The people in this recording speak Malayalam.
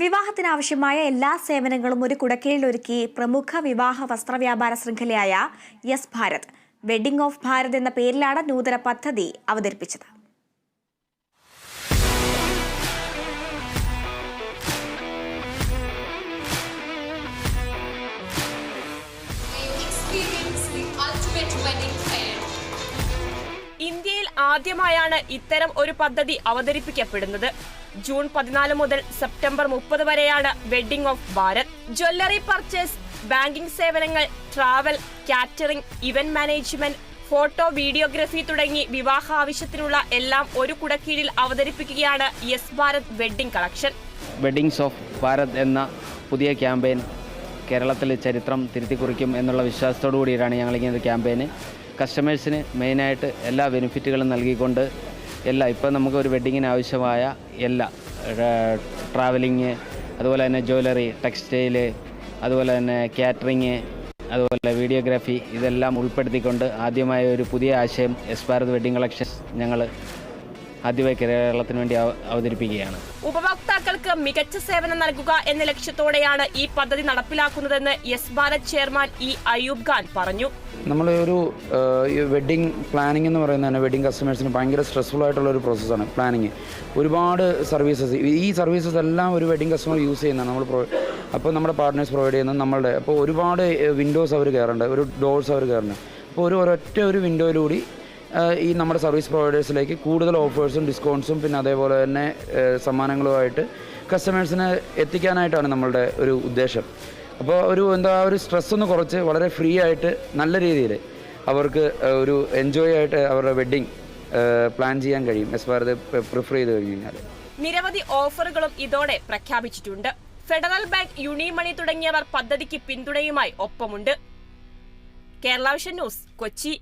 വിവാഹത്തിനാവശ്യമായ എല്ലാ സേവനങ്ങളും ഒരു കുടക്കീഴിൽ ഒരുക്കി പ്രമുഖ വിവാഹ വസ്ത്രവ്യാപാര ശൃംഖലയായ Yes Bharat wedding of Bharat എന്ന പേരിലാണ് നൂതന പദ്ധതി അവതരിപ്പിച്ചത്. Wedding ആദ്യമായാണ് ഇത്തരം ഒരു പദ്ധതി അവതരിപ്പിക്കപ്പെടുന്നത്. ജൂൺ പതിനാല് മുതൽ സെപ്റ്റംബർ മുപ്പത് വരെയാണ് wedding of Bharat. Jewellery purchase banking സേവനങ്ങൾ travel catering event management photo videography തുടങ്ങി വിവാഹ ആവശ്യത്തിനുള്ള എല്ലാം ഒരു കുടക്കീഴിൽ അവതരിപ്പിക്കുകയാണ് Yes Bharat wedding collection. Weddings of Bharat എന്ന പുതിയ ക്യാമ്പയിൻ കേരളത്തിൽ ചരിത്രം തിരുത്തി കുറിക്കും എന്നുള്ള വിശ്വാസത്തോടു കൂടിയിട്ടാണ് ഞങ്ങളിങ്ങനെ ക്യാമ്പയിന് കസ്റ്റമേഴ്സിന് മെയിനായിട്ട് എല്ലാ ബെനിഫിറ്റുകളും നൽകിക്കൊണ്ട് എല്ലാ ഇപ്പം നമുക്ക് ഒരു വെഡ്ഡിങ്ങിന് ആവശ്യമായ എല്ലാ ട്രാവലിങ് അതുപോലെ തന്നെ ജ്വല്ലറി ടെക്സ്റ്റൈൽ അതുപോലെ തന്നെ കാറ്ററിങ് അതുപോലെ വീഡിയോഗ്രാഫി ഇതെല്ലാം ഉൾപ്പെടുത്തിക്കൊണ്ട് ആദ്യമായ ഒരു പുതിയ ആശയം എസ് ഭാരത് വെഡ്ഡിംഗ് കളക്ഷൻസ് ഞങ്ങൾ ആദ്യമായി കേരളത്തിന് വേണ്ടി അവതരിപ്പിക്കുകയാണ്. ഉപഭോക്താക്കൾക്ക് മികച്ച സേവനം നൽകുക എന്ന ലക്ഷ്യത്തോടെയാണ് ഈ പദ്ധതി നടപ്പിലാക്കുന്നതെന്ന് Yes Bharat chairman E Ayub Khan പറഞ്ഞു. നമ്മൾ ഒരു വെഡ്ഡിങ് പ്ലാനിംഗ് എന്ന് പറയുന്നത് തന്നെ വെഡ്ഡിങ് കസ്റ്റമേഴ്സിന് ഭയങ്കര സ്ട്രെസ്ഫുൾ ആയിട്ടുള്ള ഒരു പ്രോസസ്സാണ് പ്ലാനിങ് ഒരുപാട് സർവീസസ് ഈ സർവീസസ് എല്ലാം ഒരു വെഡ്ഡിങ് കസ്റ്റമർ യൂസ് ചെയ്യുന്നതാണ് നമ്മൾ പ്രൊ അപ്പോൾ നമ്മുടെ പാർട്ട്നേഴ്സ് പ്രൊവൈഡ് ചെയ്യുന്നത് നമ്മളുടെ അപ്പോൾ ഒരുപാട് വിൻഡോസ് അവർ കയറുന്നുണ്ട് ഒരു ഡോർസ് അവർ കയറുന്നുണ്ട് അപ്പോൾ ഒരു ഒരൊറ്റ ഒരു വിൻഡോയിലൂടെ ഈ നമ്മുടെ സർവീസ് പ്രൊവൈഡേഴ്സിലേക്ക് കൂടുതൽ ഓഫേഴ്സും ഡിസ്കൗണ്ട്സും പിന്നെ അതേപോലെ തന്നെ സമ്മാനങ്ങളുമായിട്ട് കസ്റ്റമേഴ്സിനെ എത്തിക്കാനായിട്ടാണ് നമ്മളുടെ ഒരു ഉദ്ദേശം. അപ്പോൾ ഒരു എന്താ ഒരു സ്ട്രെസ് ഒന്ന് കുറച്ച് വളരെ ഫ്രീ ആയിട്ട് നല്ല രീതിയിൽ അവർക്ക് ഒരു എൻജോയ് ആയിട്ട് അവരുടെ വെഡ്ഡിങ് പ്ലാൻ ചെയ്യാൻ കഴിയും. എസ് ഭാരത് പ്രിഫർ ചെയ്ത് കഴിഞ്ഞ് കഴിഞ്ഞാൽ. നിരവധി ഓഫറുകളും ഇതോടെ പ്രഖ്യാപിച്ചിട്ടുണ്ട്. ഫെഡറൽ ബാങ്ക് യുണിമണി തുടങ്ങിയവർ പദ്ധതിക്ക് പിന്തുണയുമായി ഒപ്പമുണ്ട്. Kerala vision news Kochi.